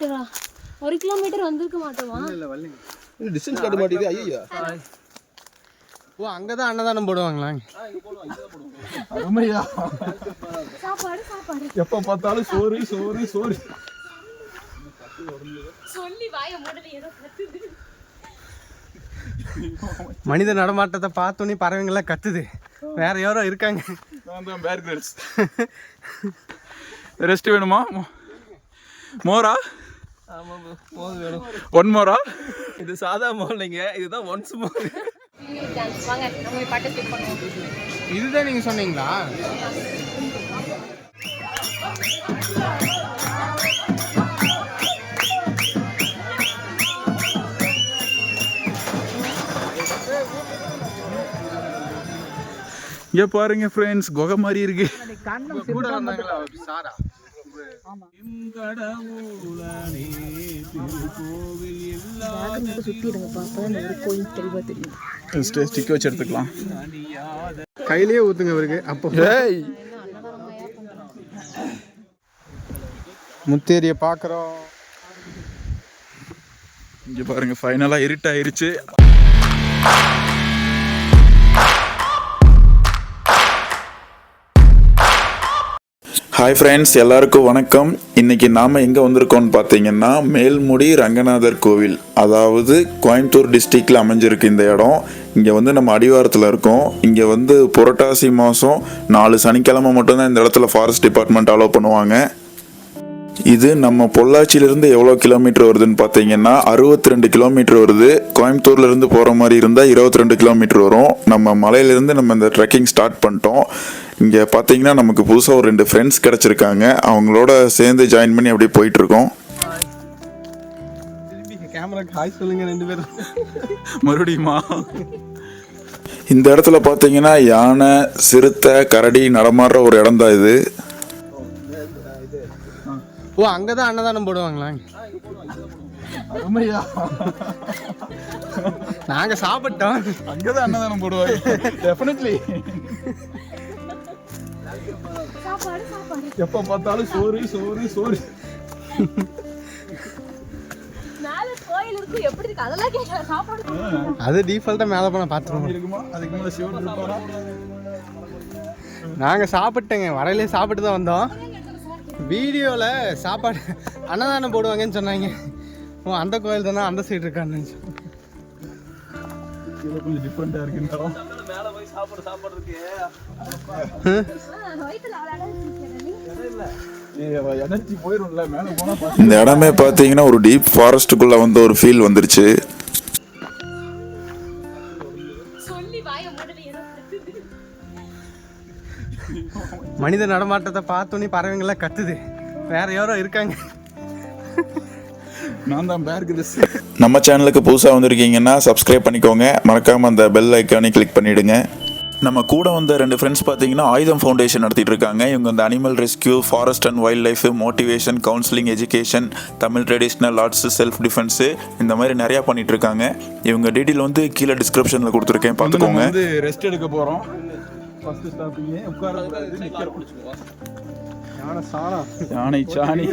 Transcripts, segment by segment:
கிலோமீட்டரா? ஒரு கிலோமீட்டர் வந்திருக்க மாட்டோமா? இது டிஸ்டன்ஸ் காட்ட மாட்டேங்குது. ஐயா ஓ அங்கே தான் அன்னதானம் போடுவாங்களா? அருமையா. சாப்பாடு சாப்பாடு. எப்ப பார்த்தாலும் சோறு சோறு சோறு. சொல்லி வாய மூடல ஏதோ கத்துது. மனித நடமாட்டத்தை பார்த்தோன்னே பறவைங்களாம் கத்துது. வேற யாரோ இருக்காங்க. ரெஸ்ட் வேணுமா? மோரா? ஒன் மோரா இது சாதா மோல்லைங்க இதுதான் ஒன்ஸ் மோல் பண்ணுவோம் இதுதான் நீங்க சொன்னீங்களா? இங்க பாருங்க ஃப்ரெண்ட்ஸ் குகை மாதிரி இருக்கு. ஸ்டிக் வச்சு எடுத்துக்கலாம். கையிலேயே ஊத்துங்க இவருக்கு. அப்போ ஏய். முத்தேரியை பார்க்குறோம். இங்க பாருங்க ஃபைனலா இருட்டாயிருச்சு. ஹாய் ஃப்ரெண்ட்ஸ் எல்லாருக்கும் வணக்கம். இன்னைக்கு நாம் எங்கே வந்திருக்கோம்னு பார்த்தீங்கன்னா மேல்முடி ரங்கநாதர் கோவில். அதாவது கோயம்புத்தூர் டிஸ்ட்ரிக்டில் அமைஞ்சிருக்கு இந்த இடம். இங்கே வந்து நம்ம அடிவாரத்தில் இருக்கோம். இங்கே வந்து புரட்டாசி மாதம் நாலு சனிக்கிழமை மட்டும்தான் இந்த இடத்துல ஃபாரஸ்ட் டிபார்ட்மெண்ட் அலோவ் பண்ணுவாங்க. இது நம்ம பொள்ளாச்சியிலிருந்து எவ்வளோ கிலோமீட்டர் வருதுன்னு பார்த்தீங்கன்னா அறுபத்தி ரெண்டு கிலோமீட்டர் வருது. கோயம்புத்தூர்லேருந்து போகிற மாதிரி இருந்தால் இருபத்தி ரெண்டு கிலோமீட்டர் வரும். நம்ம மலையிலேருந்து நம்ம இந்த ட்ரெக்கிங் ஸ்டார்ட் பண்ணிட்டோம். இங்கே பார்த்தீங்கன்னா நமக்கு புதுசாக ஒரு ரெண்டு ஃப்ரெண்ட்ஸ் கிடச்சிருக்காங்க. அவங்களோட சேர்ந்து ஜாயின் பண்ணி அப்படியே போயிட்டுருக்கோம். கேமராக்கு ஹாய் சொல்லுங்க ரெண்டு பேரும். மறுபடியுமா இந்த இடத்துல பார்த்தீங்கன்னா யானை சிறுத்தை கரடி நடமாடுற ஒரு இடம் தான் இது. ஓ அங்கே தான் அன்னதானம் போடுவாங்களா? நாங்கள் சாப்பிட்டோம். அங்கே தான் அன்னதானம் போடுவாங்க. டெஃபினெட்லி எப்போ பார்த்தாலும் சோறு சோறு சோறு. அது டீஃபால்ட்டாக மேலே சிவன் இருப்பாரா? நாங்கள் சாப்பிட்டேங்க. வரையிலே சாப்பிட்டு தான் வந்தோம். வீடியோவில் சாப்பாடு அன்னதானம் போடுவாங்கன்னு சொன்னாங்க. ஓ அந்த கோயில் தானே அந்த சைடு இருக்கான்னு இது கொஞ்சம் டிஃப்ரெண்ட்டாக இருக்கு இந்த இடம் வயிற்றுல அவ்வளோ எனர்ஜி போயிரும்ல மேலே போனால் இந்த இடமே பார்த்தீங்கன்னா ஒரு டீப் ஃபாரஸ்ட்டுக்குள்ளே வந்து ஒரு ஃபீல் வந்துருச்சு. மனித நடமாட்டத்தை பார்த்தோன்னே பறவைங்களாம் கத்துது. வேற யாரோ இருக்காங்க. நான் தான் பேர் கிரிஸ் நம்ம சேனலுக்கு புதுசாக வந்திருக்கீங்கன்னா சப்ஸ்கிரைப் பண்ணிக்கோங்க. மறக்காமல் அந்த பெல் ஐக்கானே கிளிக் பண்ணிவிடுங்க நம்ம கூட வந்த ரெண்டு ஃப்ரெண்ட்ஸ் பார்த்தீங்கன்னா ஆயுதம் ஃபவுண்டேஷன் நடத்திட்டு இருக்காங்க. இவங்க இந்த animal rescue forest and wild life motivation counselling education Tamil traditional arts self defence இந்த மாதிரி நிறையா பண்ணிட்டு இருக்காங்க. இவங்க டீட்டெயில் வந்து கீழே டிஸ்கிரிப்ஷனில் கொடுத்துருக்கேன். பார்த்துக்கோங்க. வந்து ரெஸ்ட் எடுக்க ஃபர்ஸ்ட் உட்கார நிக்கிற யானை சாணம் யானை சாணி.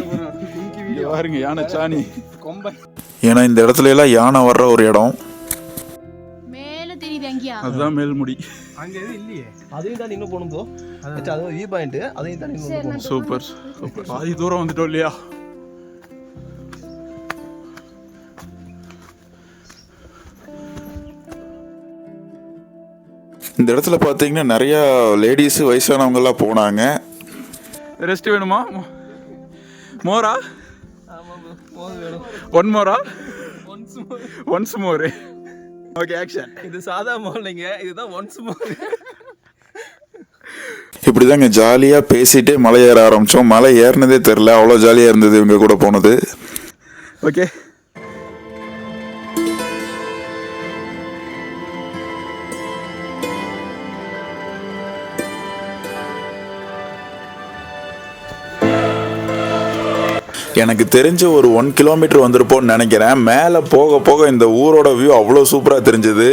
இங்க பாருங்க யானை சாணி. கொம்பை. ஏன்னா இந்த இடத்துல எல்லாம் யானை வர்ற ஒரு இடம். மேல தெரியுது எங்கேயா அதுதான் மேல்முடி அங்கே எதுவும் இல்லையே. அதையும் தாண்டி இன்னும் போகணும் ப்ரோ அதுவும் வியூ பாயிண்ட் அதையும் தாண்டி இன்னும் சூப்பர் சூப்பர் பாதி தூரம் வந்துட்டோம் இல்லையா? இந்த இடத்துல பார்த்தீங்கன்னா நிறையா லேடிஸு வயசானவங்கெல்லாம் போனாங்க. ரெஸ்ட் வேணுமா? மோரா? ஒன் மோரா ஒன்ஸ் மோர் ஓகே ஆக்ஷன் இது சாதா மால்லைங்க இதுதான் ஒன்ஸ் மோர் இப்படி தாங்க ஜாலியாக பேசிட்டே மலை ஏற ஆரம்பித்தோம் மலை ஏறினதே தெரில அவ்வளோ ஜாலியாக இருந்தது இவங்க கூட போனது. ஓகே எனக்கு தெரிஞ்ச ஒரு ஒன் கிலோமீட்டர் வந்திருப்போம்னு நினைக்கிறேன். மேலே போக போக இந்த ஊரோட வியூ அவ்வளோ சூப்பராக தெரிஞ்சது.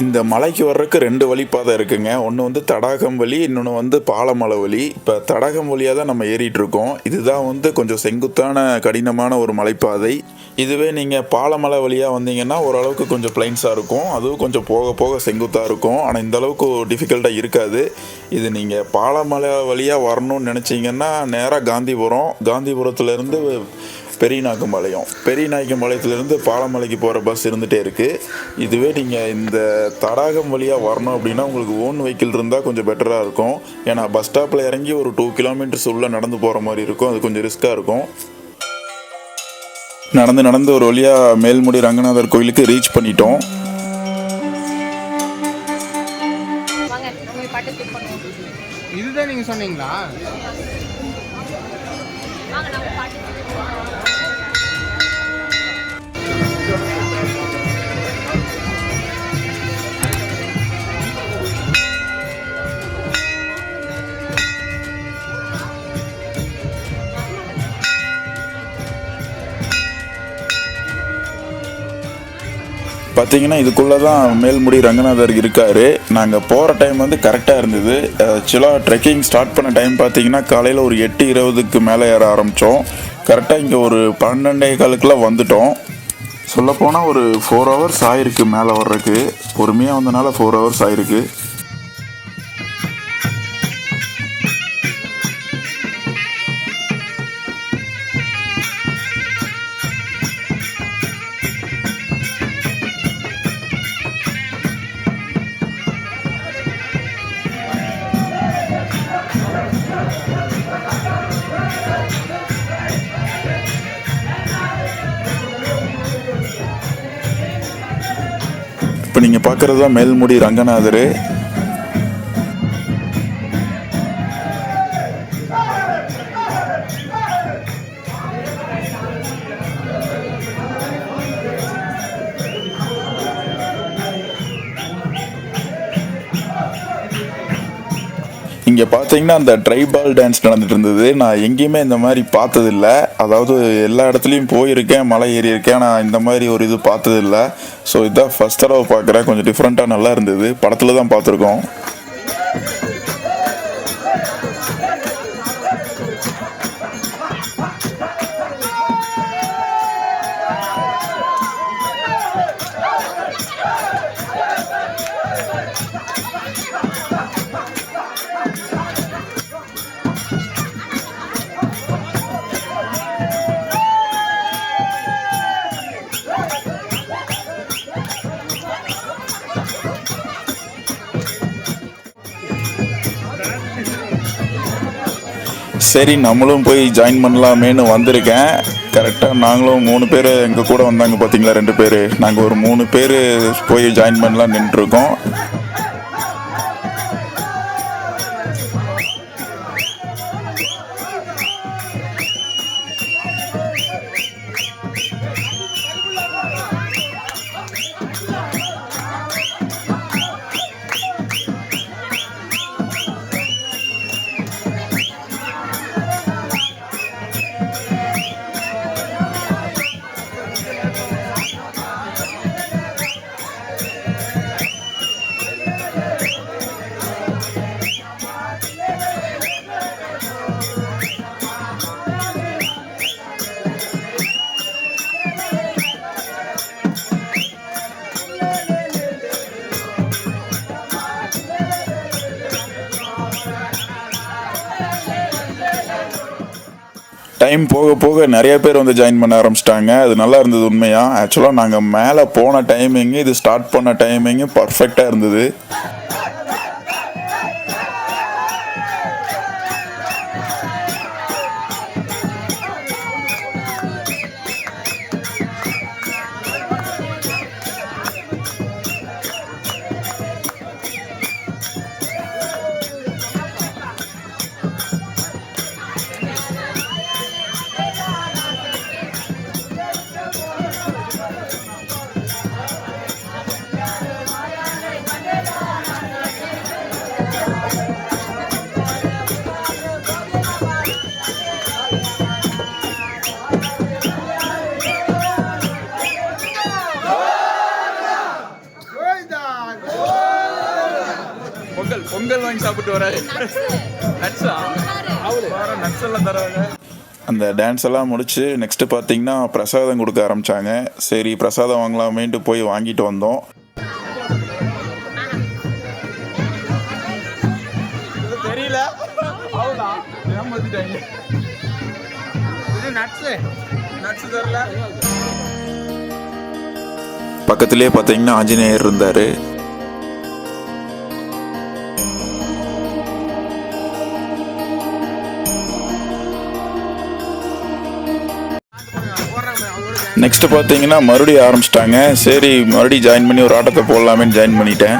இந்த மலைக்கு வர்றதுக்கு ரெண்டு வழிப்பாதை இருக்குங்க. ஒன்று வந்து தடாகம் வழி இன்னொன்று வந்து பாலமலை வழி. இப்போ தடாகம் வழியாக தான் நம்ம ஏறிட்டுருக்கோம் இதுதான் வந்து கொஞ்சம் செங்குத்தான கடினமான ஒரு மலைப்பாதை. இதுவே நீங்கள் பாலமலை வழியாக வந்தீங்கன்னா ஓரளவுக்கு கொஞ்சம் பிளைன்ஸாக இருக்கும். அதுவும் கொஞ்சம் போக போக செங்குத்தாக இருக்கும். ஆனால் இந்த அளவுக்கு டிஃபிகல்ட்டாக இருக்காது. இது நீங்கள் பாலமலை வழியாக வரணும்னு நினச்சிங்கன்னா நேராக காந்திபுரம். காந்திபுரத்துலேருந்து பெரியநாயக்கம்பாளையம் பெரியநாயக்கம்பாளையத்துலேருந்து பாலமலைக்கு போகிற பஸ் இருந்துகிட்டே இருக்குது இதுவே நீங்கள் இந்த தடாகம் வழியாக வரணும் அப்படின்னா உங்களுக்கு ஓன் வெஹிக்கிள் இருந்தால் கொஞ்சம் பெட்டராக இருக்கும். ஏன்னா பஸ் ஸ்டாப்பில் இறங்கி ஒரு டூ கிலோமீட்டர்ஸ் உள்ளே நடந்து போகிற மாதிரி இருக்கும். அது கொஞ்சம் ரிஸ்க்காக இருக்கும். நடந்து நடந்து ஒரு வழியாக மேல்முடி ரங்கநாதர் கோயிலுக்கு ரீச் பண்ணிட்டோம். வாங்க நம்ம பாட்டு ஸ்கிப் பண்ணுவோம். இதுதான் நீங்கள் சொன்னீங்களா? பார்த்தீங்கன்னா இதுக்குள்ளே தான் மேல்முடி ரங்கநாதர் இருக்கார். நாங்கள் போகிற டைம் வந்து கரெக்டாக இருந்தது. ஆக்சுவலாக ட்ரெக்கிங் ஸ்டார்ட் பண்ண டைம் பார்த்தீங்கன்னா காலையில் ஒரு எட்டு இருபதுக்கு மேலே ஏற ஆரம்பித்தோம் கரெக்டாக இங்கே ஒரு பன்னெண்டே காலுக்குலாம் வந்துட்டோம். சொல்லப்போனால் ஒரு ஃபோர் ஹவர்ஸ் ஆயிருக்கு மேலே வர்றதுக்கு. பொறுமையாக வந்தனால ஃபோர் ஹவர்ஸ் ஆயிருக்கு. இருக்கிறதா மேல்முடி ரங்கநாதர்? இங்கே பார்த்தீங்கன்னா அந்த ட்ரைபால் டான்ஸ் நடந்துட்டு இருந்தது. நான் எங்கேயுமே இந்த மாதிரி பார்த்ததில்ல. அதாவது எல்லா இடத்துலையும் போயிருக்கேன் மலை ஏறியிருக்கேன் நான் இந்த மாதிரி ஒரு இது பார்த்ததில்ல. ஸோ இதான் ஃபஸ்ட் தடவை பார்க்குறேன். கொஞ்சம் டிஃப்ரெண்ட்டாக நல்லா இருந்தது. படத்தில் தான் பார்த்துருக்கோம். சரி நம்மளும் போய் ஜாயின் பண்ணலாமேன்னு வந்திருக்கேன். கரெக்டாக நாங்களும் மூணு பேர் எங்கள் கூட வந்தாங்க பார்த்தீங்களா ரெண்டு பேர். நாங்கள் ஒரு மூணு பேர் போய் ஜாயின் பண்ணலாம் நின்றுருக்கோம். டைம் போக போக நிறைய பேர் வந்து ஜாயின் பண்ண ஆரம்பிச்சிட்டாங்க. அது நல்லா இருந்தது உண்மையாக ஆக்சுவலாக நாங்கள் மேலே போன டைமிங்கு இது ஸ்டார்ட் பண்ண டைமிங்கு பர்ஃபெக்டாக இருந்தது. வாங்கி சாப்பிட்டு வராரு. நட்ஸா வேற நட்ஸ் எல்லாம் தராங்க அந்த டான்ஸ் எல்லாம் முடிச்சு நெக்ஸ்ட் பார்த்தீங்கன்னா பிரசாதம் கொடுக்க ஆரம்பிச்சாங்க. சரி பிரசாதம் வாங்கலாமேன்ட்டு போய் வாங்கிட்டு வந்தோம். தெரியல. அவ்வளோதான் ஏமாத்திட்டாங்க. இது நட்ஸு நட்ஸ் தரல. பக்கத்துலேயே பார்த்தீங்கன்னா ஆஞ்சநேயர் இருந்தார். நெக்ஸ்ட் பார்த்தீங்கன்னா மறுபடியும் ஆரம்பிச்சிட்டாங்க. சரி மறுபடியும் ஜாயின் பண்ணி ஒரு ஆட்டத்தை போடலாமேன்னு ஜாயின் பண்ணிட்டேன்.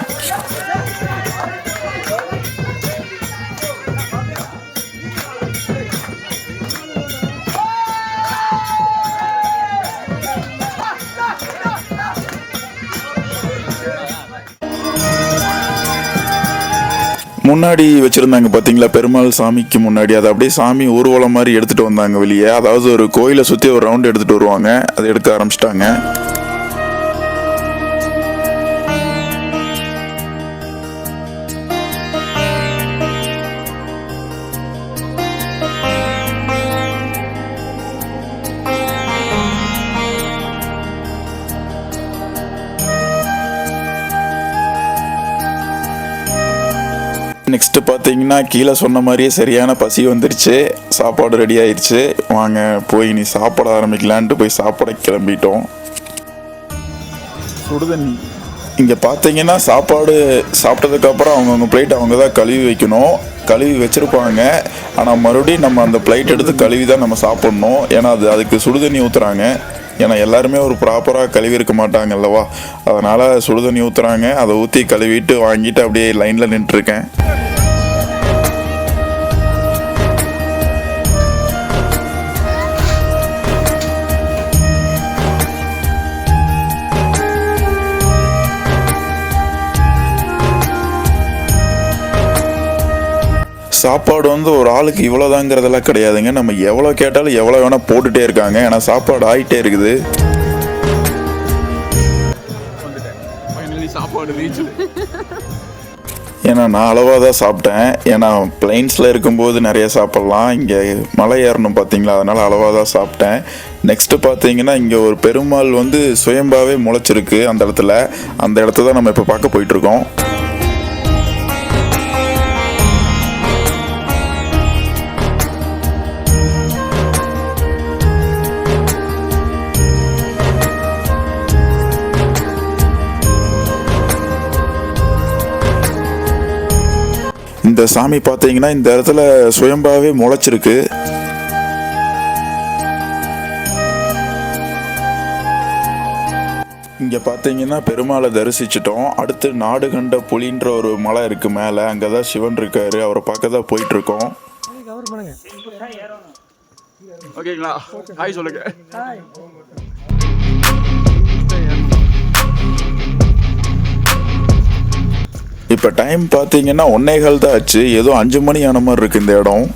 முன்னாடி வச்சுருந்தாங்க பார்த்தீங்களா பெருமாள் சாமிக்கு முன்னாடி. அதை அப்படியே சாமி ஊர்வலம் மாதிரி எடுத்துகிட்டு வந்தாங்க வெளியே. அதாவது ஒரு கோயிலை சுற்றி ஒரு ரவுண்டு எடுத்துகிட்டு வருவாங்க. அதை எடுக்க ஆரம்பிச்சிட்டாங்க. பார்த்தீங்கன்னா கீழே சொன்ன மாதிரியே சரியான பசி வந்துருச்சு. சாப்பாடு ரெடி ஆயிடுச்சு வாங்க போய் நீ சாப்பிட ஆரம்பிக்கலான்ட்டு போய் சாப்பிட கிளம்பிட்டோம். சுடுதண்ணி. இங்கே பார்த்தீங்கன்னா சாப்பாடு சாப்பிட்டதுக்கப்புறம் அவங்கவுங்க பிளேட் அவங்க தான் கழுவி வைக்கணும். கழுவி வச்சுருப்பாங்க. ஆனால் மறுபடியும் நம்ம அந்த பிளேட் எடுத்து கழுவி தான் நம்ம சாப்பிட்ணும். ஏன்னா அது அதுக்கு சுடுதண்ணி ஊற்றுறாங்க ஏன்னா எல்லாருமே ஒரு ப்ராப்பராக கழுவி இருக்க மாட்டாங்க அல்லவா? அதனால் சுடுதண்ணி ஊற்றுறாங்க அதை ஊற்றி கழுவிட்டு வாங்கிட்டு அப்படியே லைனில் நின்றுருக்கேன். சாப்பாடு வந்து ஒரு ஆளுக்கு இவ்வளோதாங்கிறதெல்லாம் கிடையாதுங்க. நம்ம எவ்வளோ கேட்டாலும் எவ்வளோ வேணால் போட்டுட்டே இருக்காங்க. ஏன்னா சாப்பாடு ஆகிட்டே இருக்குது. சாப்பாடு ஏன்னா நான் அளவாக தான் சாப்பிட்டேன். ஏன்னா பிளைன்ஸில் இருக்கும்போது நிறைய சாப்பிட்லாம். இங்கே மலை ஏறணும் பார்த்தீங்களா? அதனால் அளவாக தான் சாப்பிட்டேன். நெக்ஸ்ட்டு பார்த்தீங்கன்னா இங்கே ஒரு பெருமாள் வந்து சுயம்பாவே முளைச்சிருக்கு அந்த இடத்துல. அந்த இடத்த தான் நம்ம இப்போ பார்க்க போயிட்டுருக்கோம் இந்த சாமி பார்த்தீங்கன்னா இந்த இடத்துல சுயம்பாவே முளைச்சிருக்கு. இங்கே பார்த்தீங்கன்னா பெருமாளை தரிசிச்சிட்டோம். அடுத்து நாடு கண்ட புலின்ற ஒரு மலை இருக்கு மேலே. அங்கே தான் சிவன் இருக்காரு. அவரை பார்க்க தான் போயிட்டு இருக்கோம் ஓகேங்களா? ஹாய் சொல்லுங்க. இப்போ டைம் பார்த்தீங்கன்னா ஒன்னே கால் தான் ஆச்சு. ஏதோ அஞ்சு மணி ஆன மாதிரி இருக்கு இந்த இடம்.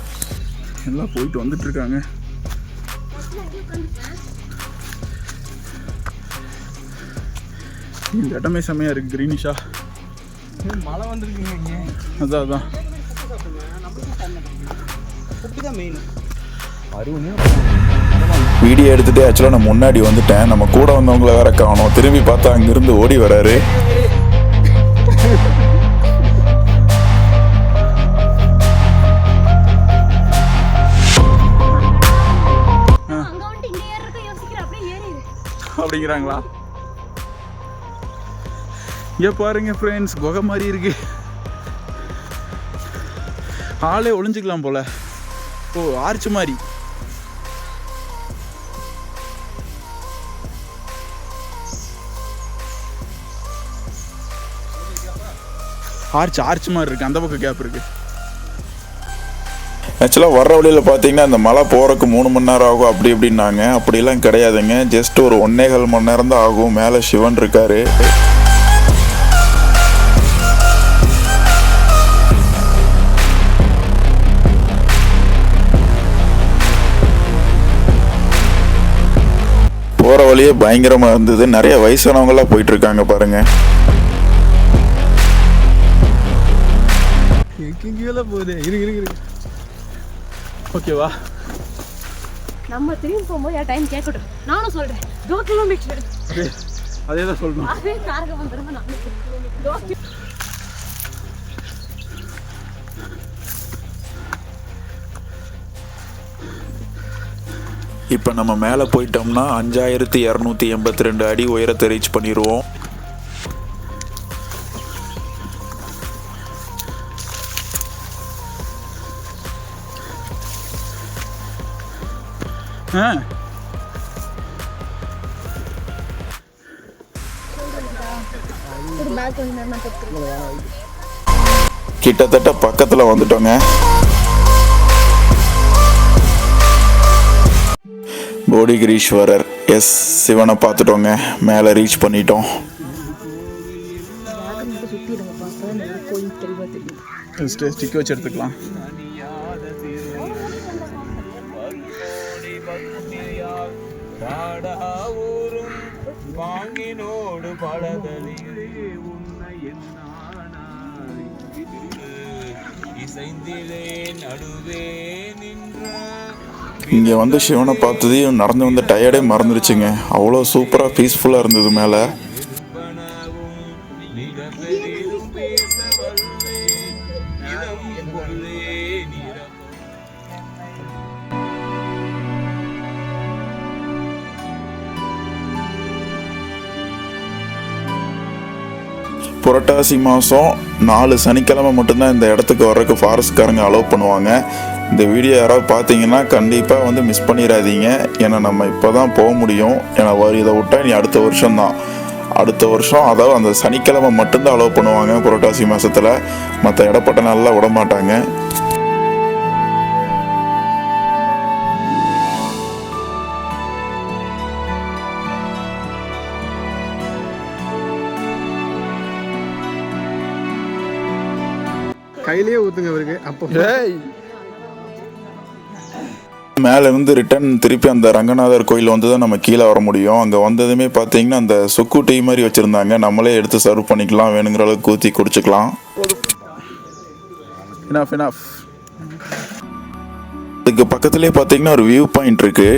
எல்லாம் போயிட்டு வந்துட்டு இருக்காங்க. இந்த இடமே செம்மையா இருக்கு கிரீனிஷா மழை வந்திருக்குங்க இங்கே. அதான் அதான். வீடியோ எடுத்துட்டு ஆக்சுவலாக நான் முன்னாடி வந்துட்டேன். நம்ம கூட வந்தவங்கள வேற காணோம். திரும்பி பார்த்தா அங்கிருந்து ஓடி வராரு. அப்படிங்கிறாங்களா? இங்கே பாருங்க ஃப்ரெண்ட்ஸ் குகை மாதிரி இருக்கு. ஆளே ஒளிஞ்சுக்கலாம் போல. ஓ ஆர்ச் மாதிரி. ஆர்ச் ஆர்ச் மாதிரி இருக்கு. அந்த பக்கம் கேப் இருக்கு. ஆக்சுவலாக வர்ற வழியில் பார்த்தீங்கன்னா இந்த மலை போகிறக்கு மூணு மணி நேரம் ஆகும். அப்படி இப்படின்னாங்க. அப்படிலாம் கிடையாதுங்க. ஜஸ்ட் ஒரு ஒன்னேகால் மணி நேரம் தான் ஆகும். மேலே சிவன் இருக்காரு. போகிற வழியே பயங்கரமாக இருந்தது. நிறைய வயசானவங்களாம் போயிட்டு இருக்காங்க பாருங்க போகுது. இருக்கு இருக்கு ஓகேவா நம்ம திரும்பி போகும்போது என் டைம் கேட்கட்டும். நானும் சொல்றேன். டோ கிலோமீட்டர் அதே தான் சொல்லணும். அதே காரக வந்துருமா நான் டோ இப்போ நம்ம மேலே போயிட்டோம்னா அஞ்சாயிரத்தி இரநூத்தி எண்பத்தி ரெண்டு அடி உயரத்தை ரீச் பண்ணிடுவோம் கிட்டத்தட்ட பக்கத்தில் வந்துட்டோங்க. போடிகிரீஸ்வரர் எஸ் சிவனை பார்த்துட்டோங்க. மேலே ரீச் பண்ணிட்டோம். ஸ்டிக் வச்சு எடுத்துக்கலாம். வாங்கினோடு பலதலிலே உன்னை இசைந்திலே நடுவே நின்ற இங்கே வந்து சிவனை பார்த்ததையும் நடந்து வந்த டயர்டே மறந்துருச்சுங்க. அவ்வளோ சூப்பராக பீஸ்ஃபுல்லாக இருந்தது மேலே. புரட்டாசி மாதம் நாலு சனிக்கிழமை மட்டும்தான் இந்த இடத்துக்கு வர்றதுக்கு ஃபாரஸ்ட்காரங்க அலோவ் பண்ணுவாங்க. இந்த வீடியோ யாராவது பார்த்தீங்கன்னா கண்டிப்பாக வந்து மிஸ் பண்ணிடாதீங்க. ஏன்னா நம்ம இப்போ தான் போக முடியும். ஏன்னா வரி இதை விட்டால் நீ அடுத்த வருஷம்தான். அடுத்த வருஷம் அதாவது அந்த சனிக்கிழமை மட்டும்தான் அலோவ் பண்ணுவாங்க புரட்டாசி மாதத்தில் மற்ற இடப்பட்ட நாளில் விட கையிலேயே ஊத்துங்க அவருக்கு அப்போ மேலே இருந்து ரிட்டர்ன் திருப்பி அந்த ரங்கநாதர் கோயில் வந்து தான் நம்ம கீழே வர முடியும். அங்கே வந்ததுமே பார்த்தீங்கன்னா அந்த சுக்கு டீ மாதிரி வச்சுருந்தாங்க. நம்மளே எடுத்து சர்வ் பண்ணிக்கலாம். வேணுங்கிற அளவுக்கு ஊற்றி குடிச்சுக்கலாம். இனஃப் இனஃப் அதுக்கு பக்கத்துலேயே பார்த்தீங்கன்னா ஒரு வியூ பாயிண்ட் இருக்கு.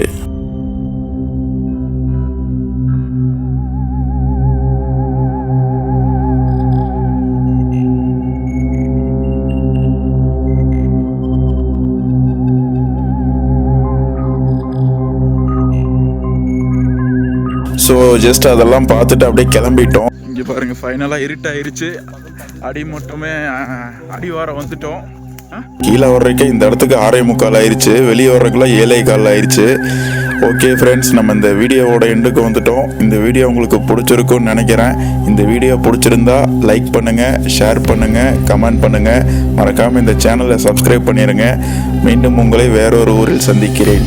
ஸோ ஜஸ்ட் அதெல்லாம் பார்த்துட்டு அப்படியே கிளம்பிட்டோம். இங்கே பாருங்க ஃபைனலாக இருட்டாயிருச்சு. அடி மட்டுமே அஹ், அடிவாரம் வந்துட்டோம். கீழே வர்றதுக்கே இந்த இடத்துக்கு ஆறே முக்கால் ஆயிருச்சு. வெளியே வர்றதுக்குள்ள ஏழே கால் ஆயிருச்சு. ஓகே ஃப்ரெண்ட்ஸ் நம்ம இந்த வீடியோவோட எண்டுக்கு வந்துட்டோம். இந்த வீடியோ உங்களுக்கு பிடிச்சிருக்கும்னு நினைக்கிறேன். இந்த வீடியோ பிடிச்சிருந்தா லைக் பண்ணுங்க ஷேர் பண்ணுங்க கமெண்ட் பண்ணுங்க. மறக்காம இந்த சேனலை சப்ஸ்கிரைப் பண்ணிடுங்க மீண்டும் உங்களை வேறொரு ஊரில் சந்திக்கிறேன்.